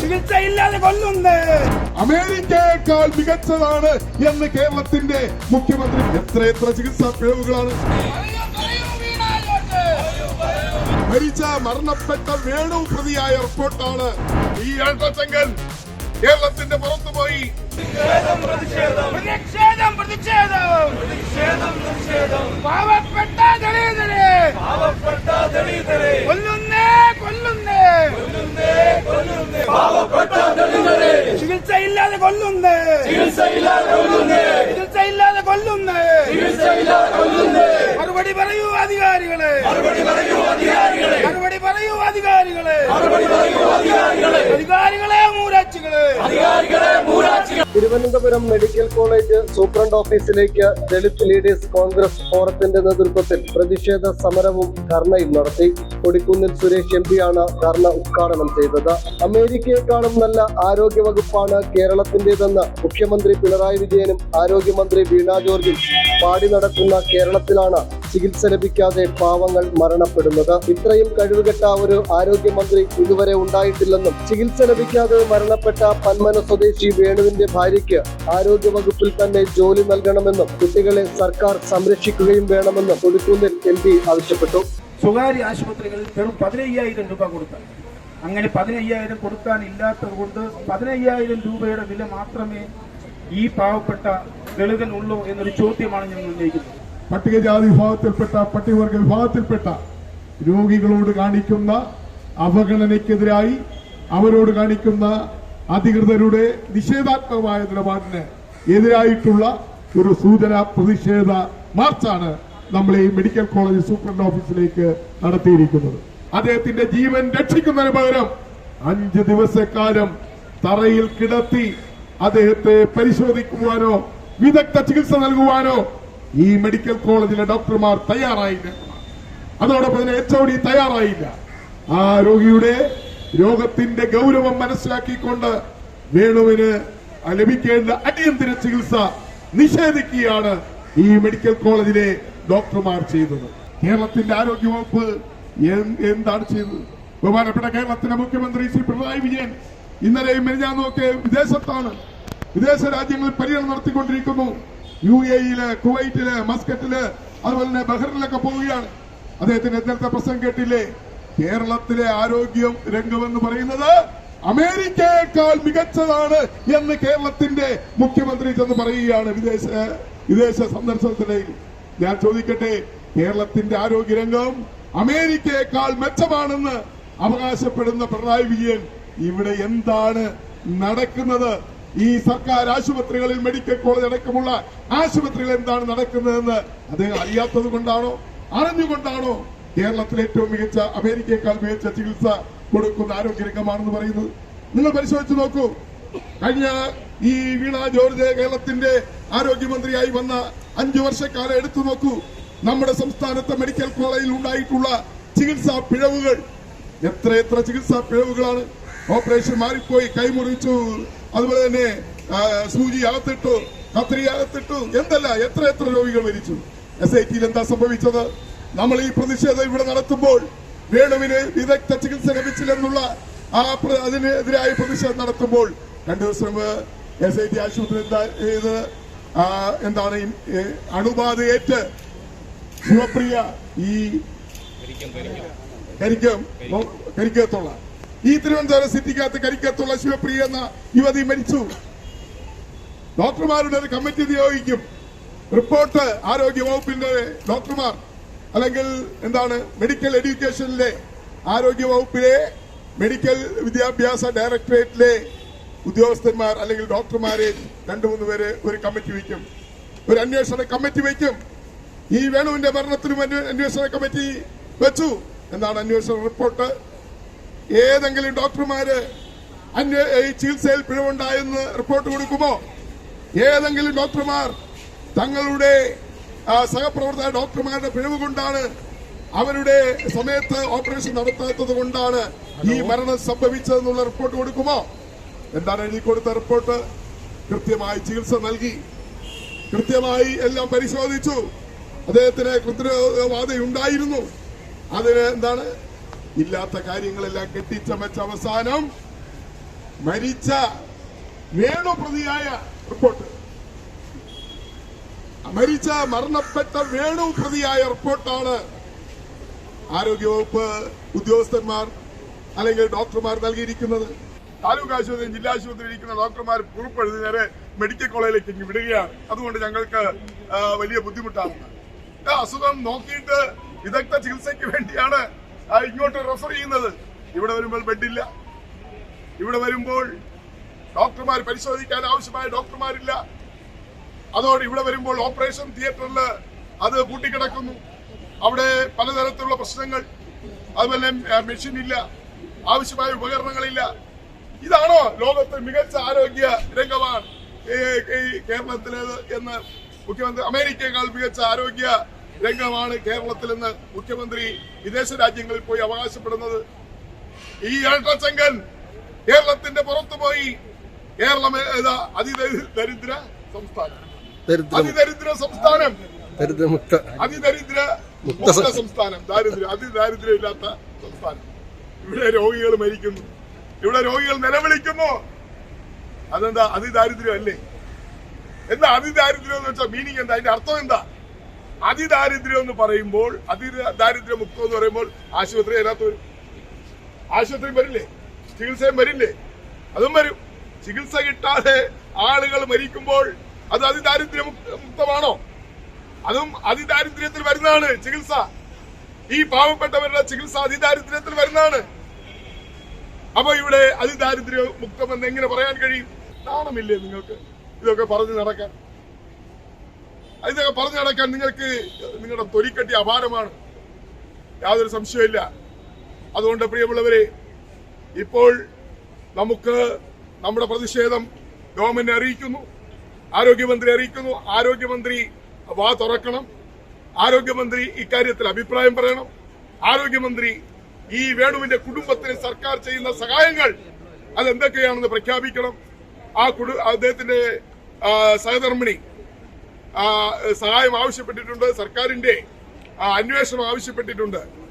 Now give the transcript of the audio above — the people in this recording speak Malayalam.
ചികിത്സയില്ലാതെ കൊല്ലുന്നേ. അമേരിക്കയേക്കാൾ മികച്ചതാണ് എന്ന് കേരളത്തിന്റെ മുഖ്യമന്ത്രി എത്ര എത്ര ചികിത്സാ പിഴവുകളാണ്. മരിച്ച മരണപ്പെട്ട വേണു പ്രതിയായ റിപ്പോർട്ടാണ് ഈ ഏട്ടച്ചങ്കൻ കേരളത്തിന്റെ പുറത്തുപോയി. പ്രതിഷേധം പ്രതിഷേധം. പാവപ്പെട്ട ദളിതരെ. കൊല്ലുന്നേ ചികിത്സയില്ലാതെ കൊല്ലുന്നേ. ചികിത്സയില്ലാതെ കൊല്ലുന്നേ. മറുപടി പറയൂ അധികാരികളെ. മറുപടി പറയൂ അധികാരികളെ. മറുപടി പറയൂ അധികാരികളെ. മൂരാച്ചികളെ. തിരുവനന്തപുരം മെഡിക്കൽ കോളേജ് സൂപ്രണ്ട് ഓഫീസിലേക്ക് ദളിത് ലീഡേഴ്സ് കോൺഗ്രസ് ഫോറത്തിന്റെ നേതൃത്വത്തിൽ പ്രതിഷേധ സമരവും ധർണയും നടത്തി. കൊടിക്കുന്നിൽ സുരേഷ് എം പിയാണ് ധർണ ഉദ്ഘാടനം ചെയ്തത്. അമേരിക്കയെക്കാളും നല്ല ആരോഗ്യ വകുപ്പാണ് കേരളത്തിന്റേതെന്ന് മുഖ്യമന്ത്രി പിണറായി വിജയനും ആരോഗ്യമന്ത്രി വീണ ജോർജും പാടി നടക്കുന്ന കേരളത്തിലാണ് ചികിത്സ ലഭിക്കാതെ പാവങ്ങൾ മരണപ്പെടുന്നത്. ഇത്രയും കഴിവുകെട്ട ഒരു ആരോഗ്യമന്ത്രി ഇതുവരെ ഉണ്ടായിട്ടില്ലെന്നും ചികിത്സ ലഭിക്കാതെ മരണപ്പെട്ട പന്മന സ്വദേശി വേണുവിന്റെ ഭാര്യയ്ക്ക് ആരോഗ്യവകുപ്പിൽ തന്നെ ജോലി നൽകണമെന്നും കുട്ടികളെ സർക്കാർ സംരക്ഷിക്കുകയും വേണമെന്നും കൊടുക്കുന്നിൽ എം പി ആവശ്യപ്പെട്ടു. സ്വകാര്യ ആശുപത്രികളിൽ വെറും പതിനയ്യായിരം രൂപ കൊടുത്താൽ അങ്ങനെ പതിനയ്യായിരം കൊടുക്കാൻ ഇല്ലാത്തത് കൊണ്ട് പതിനയ്യായിരം രൂപയുടെ വില മാത്രമേ ഈ പാവപ്പെട്ട ദളിതനുള്ളൂ എന്നൊരു ചോദ്യമാണ് ഞങ്ങൾ ഉന്നയിക്കുന്നത്. പട്ടികജാതി വിഭാഗത്തിൽപ്പെട്ട പട്ടികവർഗ വിഭാഗത്തിൽപ്പെട്ട രോഗികളോട് കാണിക്കുന്ന അവഗണനയ്ക്കെതിരായി അവരോട് കാണിക്കുന്ന അധികൃതരുടെ നിഷേധാത്മകമായ നിലപാടിന് എതിരായിട്ടുള്ള ഒരു സൂചന പ്രതിഷേധ മാർച്ചാണ് നമ്മൾ ഈ മെഡിക്കൽ കോളേജ് സൂപ്രണ്ട് ഓഫീസിലേക്ക് നടത്തിയിരിക്കുന്നത്. അദ്ദേഹത്തിന്റെ ജീവൻ രക്ഷിക്കുന്നതിന് പകരം അഞ്ച് ദിവസക്കാലം തറയിൽ കിടത്തി അദ്ദേഹത്തെ പരിശോധിക്കുവാനോ വിദഗ്ധ ചികിത്സ നൽകുവാനോ ഈ മെഡിക്കൽ കോളേജിലെ ഡോക്ടർമാർ തയ്യാറായില്ല. അതോടൊപ്പം തന്നെ എച്ച് ഡി തയ്യാറായില്ല. ആ രോഗിയുടെ രോഗത്തിന്റെ ഗൗരവം മനസ്സിലാക്കിക്കൊണ്ട് വേണുവിന് ലഭിക്കേണ്ട അടിയന്തര ചികിത്സ നിഷേധിക്കുകയാണ് ഈ മെഡിക്കൽ കോളേജിലെ ഡോക്ടർമാർ ചെയ്തത്. കേരളത്തിന്റെ ആരോഗ്യവകുപ്പ് എന്താണ് ചെയ്തത്? ബഹുമാനപ്പെട്ട കേരളത്തിന്റെ മുഖ്യമന്ത്രി ശ്രീ പിണറായി വിജയൻ ഇന്നലെയും മെനിഞ്ഞാന്നൊക്കെ വിദേശത്താണ്. വിദേശ രാജ്യങ്ങളിൽ പര്യടനം നടത്തിക്കൊണ്ടിരിക്കുന്നു. യു എയിൽ കുവൈറ്റിൽ മസ്കറ്റിൽ അതുപോലെ തന്നെ ബഹ്റിനിലൊക്കെ പോവുകയാണ്. അദ്ദേഹത്തിന്റെ നേരത്തെ പ്രസംഗം കേട്ടില്ലേ? കേരളത്തിലെ ആരോഗ്യം രംഗമെന്ന് പറയുന്നത് അമേരിക്കയേക്കാൾ മികച്ചതാണ് എന്ന് കേരളത്തിന്റെ മുഖ്യമന്ത്രി ചെന്ന് പറയുകയാണ് വിദേശ വിദേശ സന്ദർശനത്തിനിടയിൽ. ഞാൻ ചോദിക്കട്ടെ കേരളത്തിന്റെ ആരോഗ്യരംഗം അമേരിക്കയേക്കാൾ മെച്ചമാണെന്ന് അവകാശപ്പെടുന്ന പിണറായി വിജയൻ ഇവിടെ എന്താണ് നടക്കുന്നത്? ഈ സർക്കാർ ആശുപത്രികളിൽ മെഡിക്കൽ കോളേജ് അടക്കമുള്ള ആശുപത്രികൾ എന്താണ് നടക്കുന്നതെന്ന് അദ്ദേഹം അറിയാത്തത് കൊണ്ടാണോ? അറിഞ്ഞുകൊണ്ടാണോ? കേരളത്തിലെ ഏറ്റവും മികച്ച അമേരിക്കയേക്കാൾ മികച്ച ചികിത്സ കൊടുക്കുന്ന ആരോഗ്യരംഗമാണെന്ന് പറയുന്നത്? നിങ്ങൾ പരിശോധിച്ച് നോക്കൂ. കഴിഞ്ഞ ഈ വീണ ജോർജ് കേരളത്തിന്റെ ആരോഗ്യമന്ത്രിയായി വന്ന അഞ്ചു വർഷക്കാലം എടുത്തു നോക്കൂ. നമ്മുടെ സംസ്ഥാനത്തെ മെഡിക്കൽ കോളേജിൽ ഉണ്ടായിട്ടുള്ള ചികിത്സാ പിഴവുകൾ. എത്ര എത്ര ചികിത്സാ പിഴവുകളാണ്? ഓപ്പറേഷൻ മാറിപ്പോയി കൈമുറിച്ചു. അതുപോലെ തന്നെ സൂചി അകത്തിട്ടു കത്രി അകത്തിട്ടു എന്തല്ല എത്ര എത്ര രോഗികൾ മരിച്ചു? എസ് ഐ ടിയിൽ എന്താ സംഭവിച്ചത്? നമ്മൾ ഈ പ്രതിഷേധം ഇവിടെ നടത്തുമ്പോൾ വേണുവിന് വിദഗ്ധ ചികിത്സ ലഭിച്ചില്ലെന്നുള്ള ആ അതിനെതിരായ പ്രതിഷേധം നടത്തുമ്പോൾ രണ്ടു ദിവസം മുമ്പ് എസ് ഐ ടി ആശുപത്രി ഇത് എന്താണ് അണുബാധ ഏറ്റ് അണുബാധയേറ്റ് ശിവപ്രിയ ഈ കരിക്കും കരിക്കത്തുള്ള ഈ തിരുവനന്തപുരം സിറ്റിക്കകത്ത് കരിക്കത്തുള്ള ശിവപ്രിയ എന്ന യുവതി മരിച്ചു. ഡോക്ടർമാരുടെ ഒരു കമ്മിറ്റി നിയോഗിക്കും. റിപ്പോർട്ട് ആരോഗ്യ വകുപ്പിന്റെ ഡോക്ടർമാർ അല്ലെങ്കിൽ എന്താണ് മെഡിക്കൽ എഡ്യൂക്കേഷനിലെ ആരോഗ്യ വകുപ്പിലെ മെഡിക്കൽ വിദ്യാഭ്യാസ ഡയറക്ടറേറ്റിലെ ഉദ്യോഗസ്ഥന്മാർ അല്ലെങ്കിൽ ഡോക്ടർമാരെ രണ്ടു മൂന്ന് പേര് ഒരു കമ്മിറ്റി വയ്ക്കും. ഒരു അന്വേഷണ കമ്മിറ്റി വയ്ക്കും. ഈ വേണുവിന്റെ മരണത്തിനും അന്വേഷണ കമ്മിറ്റി വെച്ചു. എന്നാണ് അന്വേഷണ റിപ്പോർട്ട്. ഏതെങ്കിലും ഡോക്ടർമാര് അന്യ ഈ ചികിത്സയിൽ പിഴവുണ്ടായെന്ന് റിപ്പോർട്ട് കൊടുക്കുമോ? ഏതെങ്കിലും ഡോക്ടർമാർ തങ്ങളുടെ സഹപ്രവർത്തക ഡോക്ടർമാരുടെ പിഴവ് കൊണ്ടാണ് അവരുടെ സമയത്ത് ഓപ്പറേഷൻ നടത്താത്തത് കൊണ്ടാണ് ഈ മരണം സംഭവിച്ചതെന്നുള്ള റിപ്പോർട്ട് കൊടുക്കുമോ? എന്താണ് എഴുതി കൊടുത്ത റിപ്പോർട്ട്? കൃത്യമായി ചികിത്സ നൽകി. കൃത്യമായി എല്ലാം പരിശോധിച്ചു. അദ്ദേഹത്തിന് കൃത്രിമബാധയുണ്ടായിരുന്നു അതിന് എന്താണ് ഇല്ലാത്ത കാര്യങ്ങളെല്ലാം കെട്ടിച്ചമച്ച അവസാനം മരിച്ച വേണു പ്രതിയായ റിപ്പോർട്ട് മരിച്ച മരണപ്പെട്ട വേണു പ്രതിയായ റിപ്പോർട്ടാണ് ആരോഗ്യവകുപ്പ് ഉദ്യോഗസ്ഥന്മാർ അല്ലെങ്കിൽ ഡോക്ടർമാർ നൽകിയിരിക്കുന്നത്. താലൂക്ക് ആശുപത്രി ജില്ലാ ആശുപത്രിയിൽ ഇരിക്കുന്ന ഡോക്ടർമാർ കുറിപ്പെഴുതി നേരെ മെഡിക്കൽ കോളേജിലേക്ക് വിടുകയാണ്. അതുകൊണ്ട് ഞങ്ങൾക്ക് വലിയ ബുദ്ധിമുട്ടാണ്. അസുഖം നോക്കിയിട്ട് വിദഗ്ധ ചികിത്സയ്ക്ക് വേണ്ടിയാണ് ഇങ്ങോട്ട് റെഫർ ചെയ്യുന്നത്. ഇവിടെ വരുമ്പോൾ ബെഡില്ല ഇവിടെ വരുമ്പോൾ ഡോക്ടർമാർ പരിശോധിക്കാൻ ആവശ്യമായ ഡോക്ടർമാരില്ല അതോടെ ഇവിടെ വരുമ്പോൾ ഓപ്പറേഷൻ തിയേറ്ററിൽ അത് കൂട്ടിക്കിടക്കുന്നു അവിടെ പലതരത്തിലുള്ള പ്രശ്നങ്ങൾ. അതുപോലെ മെഷീൻ ഇല്ല. ആവശ്യമായ ഉപകരണങ്ങളില്ല. ഇതാണോ ലോകത്തെ മികച്ച ആരോഗ്യ രംഗമാണ് കേരളത്തിലേത് എന്ന് മുഖ്യമന്ത്രി അമേരിക്കയേക്കാൾ മികച്ച ആരോഗ്യ രംഗമാണ് കേരളത്തിൽ നിന്ന് മുഖ്യമന്ത്രി വിദേശ രാജ്യങ്ങളിൽ പോയി അവകാശപ്പെടുന്നത്. ഈ ഇരട്ടച്ചങ്കൻ കേരളത്തിന്റെ പുറത്തു പോയി കേരളം ഏതാ അതിദരിദ്ര സംസ്ഥാനം. ദരിദ്രം അതിദരിദ്ര സംസ്ഥാനം. അതിദരിദ്ര മുക്ത സംസ്ഥാനം. ദാരിദ്ര്യം അതിദാരിദ്ര്യം ഇല്ലാത്ത സംസ്ഥാനം. ഇവിടെ രോഗികൾ മരിക്കുന്നു. ഇവിടെ രോഗികൾ നിലവിളിക്കുന്നു. അതെന്താ? അതിദാരിദ്ര്യം അല്ലേ എന്താ അതിദാരിദ്ര്യം എന്ന് വെച്ചാൽ മീനിങ് എന്താ? അതിന്റെ അർത്ഥം എന്താ? അതിദാരിദ്ര്യം എന്ന് പറയുമ്പോൾ അതിദാരിദ്ര്യ മുക്തം എന്ന് പറയുമ്പോൾ ആശുപത്രി അതിനകത്ത് വരും. ആശുപത്രി വരില്ലേ? ചികിത്സയും വരില്ലേ? അതും വരും. ചികിത്സ കിട്ടാതെ ആളുകൾ മരിക്കുമ്പോൾ അത് അതിദാരിദ്ര്യ മുക്ത- മുക്തമാണോ? അതും അതിദാരിദ്ര്യത്തിൽ വരുന്നതാണ് ചികിത്സ. ഈ പാവപ്പെട്ടവരുടെ ചികിത്സ അതിദാരിദ്ര്യത്തിൽ വരുന്നതാണ്. അപ്പൊ ഇവിടെ അതിദാരിദ്ര്യ മുക്തം എന്ന് എങ്ങനെ പറയാൻ കഴിയും? നാണമില്ലേ നിങ്ങൾക്ക്? ഇതൊക്കെ പറഞ്ഞു നടക്കാൻ. ഇതൊക്കെ പറഞ്ഞു നടക്കാൻ നിങ്ങൾക്ക് നിങ്ങളുടെ തൊലിക്കട്ടി അപാരമാണ്. യാതൊരു സംശയമില്ല അതുകൊണ്ട് പ്രിയമുള്ളവരെ ഇപ്പോൾ നമുക്ക് നമ്മുടെ പ്രതിഷേധം ഗവൺമെന്റ് അറിയിക്കുന്നു ആരോഗ്യമന്ത്രി അറിയിക്കുന്നു ആരോഗ്യമന്ത്രി വാ തുറക്കണം ആരോഗ്യമന്ത്രി ഇക്കാര്യത്തിൽ അഭിപ്രായം പറയണം ആരോഗ്യമന്ത്രി ഈ വേണുവിന്റെ കുടുംബത്തിന് സർക്കാർ ചെയ്യുന്ന സഹായങ്ങൾ അതെന്തൊക്കെയാണെന്ന് പ്രഖ്യാപിക്കണം. ആ കുടു അദ്ദേഹത്തിന്റെ സഹധർമ്മിണി സഹായം ആവശ്യപ്പെട്ടിട്ടുണ്ട് സർക്കാരിന്റെ അന്വേഷണം ആവശ്യപ്പെട്ടിട്ടുണ്ട്.